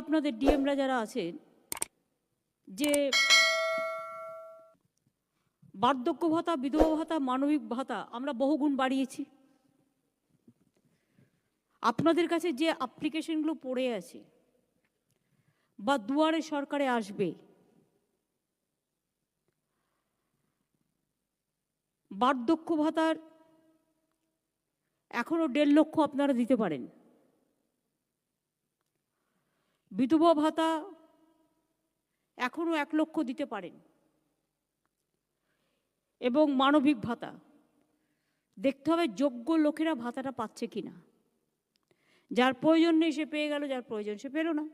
আপনাদের ডিএমরা যারা আছেন, যে বার্ধক্য ভাতা, বিধবা ভাতা, মানবিক ভাতা আমরা বহুগুণ বাড়িয়েছি। আপনাদের কাছে যে অ্যাপ্লিকেশনগুলো পড়ে আছে বা দুয়ারে সরকারে আসবে, বার্ধক্য ভাতার এখনও দেড় লক্ষ আপনারা দিতে পারেন। বিধবা ভাতা এখনও এক লক্ষ দিতে পারেন। এবং মানবিক ভাতা। দেখতে হবে যোগ্য লোকেরা ভাতাটা পাচ্ছে কিনা। যার প্রয়োজন নেই সে পেয়ে গেল যার প্রয়োজন সে পেল না।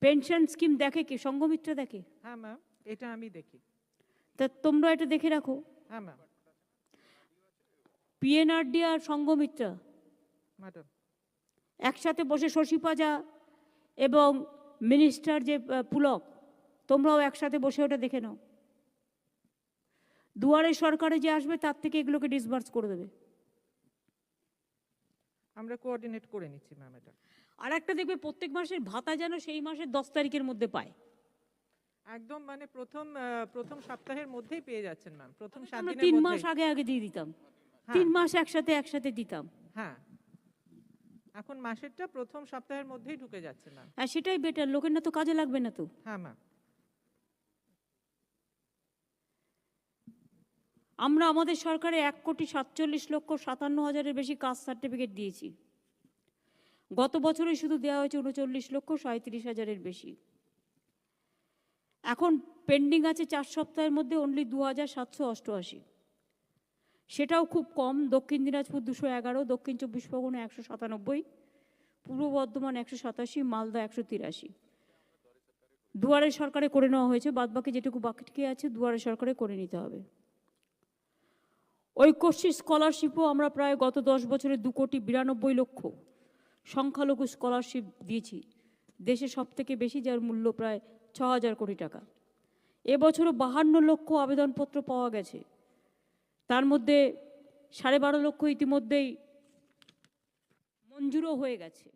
পেনশন স্কিম দেখে কি? সঙ্গমিত্র দেখে? হ্যাঁ ম্যাম এটা আমি দেখি। তা তোমরা এটা দেখে রাখো। হ্যাঁ ম্যাম। পিএনআরডি আর সঙ্গমিত্রা ম্যাডাম একসাথে বসে শশী পাজা এবং মিনিস্টার যে পুলক তোমরাও একসাথে বসে ওটা দেখে নাও। দুয়ারে সরকারে যে আসবে তার থেকে এগুলোকে ডিসবার্স করে দেবে। আমরা কোঅর্ডিনেট করে নিচ্ছি ম্যাম এটা। আর একটা দেখবে প্রত্যেক মাসের ভাতা যেন সেই মাসের দশ তারিখের মধ্যে পায়। একদম মানে প্রথম প্রথম সপ্তাহের মধ্যেই পেয়ে যাচ্ছেন ম্যাম প্রথম সাত দিনের তিন মাস আগে আগে দিয়ে দিতাম। হ্যাঁ। তিন মাস একসাথে একসাথে দিতাম। হ্যাঁ। এখন মাসেরটা প্রথম সপ্তাহের মধ্যেই ঢুকে যাচ্ছে ম্যাম হ্যাঁ সেটাই বেটার লোকের না তো কাজে লাগবে না তো। হ্যাঁ ম্যাম আমরা আমাদের সরকারে এক কোটি সাতচল্লিশ লক্ষ সাতান্ন হাজারের বেশি কাস্ট সার্টিফিকেট দিয়েছি। গত বছরে শুধু দেওয়া হয়েছে উনচল্লিশ লক্ষ সাঁত্রিশ হাজারের বেশি। এখন পেন্ডিং আছে চার সপ্তাহের মধ্যে অনলি দু হাজার সাতশো অষ্টআশি। সেটাও খুব কম। দক্ষিণ দিনাজপুর দুশো এগারো, দক্ষিণ চব্বিশ পরগনা একশো সাতানব্বই, পূর্ব বর্ধমান একশো সাতাশি, মালদা একশো তিরাশি। দুয়ারে সরকারে করে নেওয়া হয়েছে। বাদবাকি যেটুকু বাকি আছে, দুয়ারে সরকারে করে নিতে হবে। ঐক্যশ্রী স্কলারশিপও আমরা প্রায় গত দশ বছরে দু কোটি বিরানব্বই লক্ষ সংখ্যালঘু স্কলারশিপ দিয়েছি। দেশে সব থেকে বেশি, যার মূল্য প্রায় ছ হাজার কোটি টাকা। এবছরও বাহান্ন লক্ষ আবেদনপত্র পাওয়া গেছে। তার মধ্যে সাড়ে বারো লক্ষ ইতিমধ্যেই মঞ্জুরও হয়ে গেছে।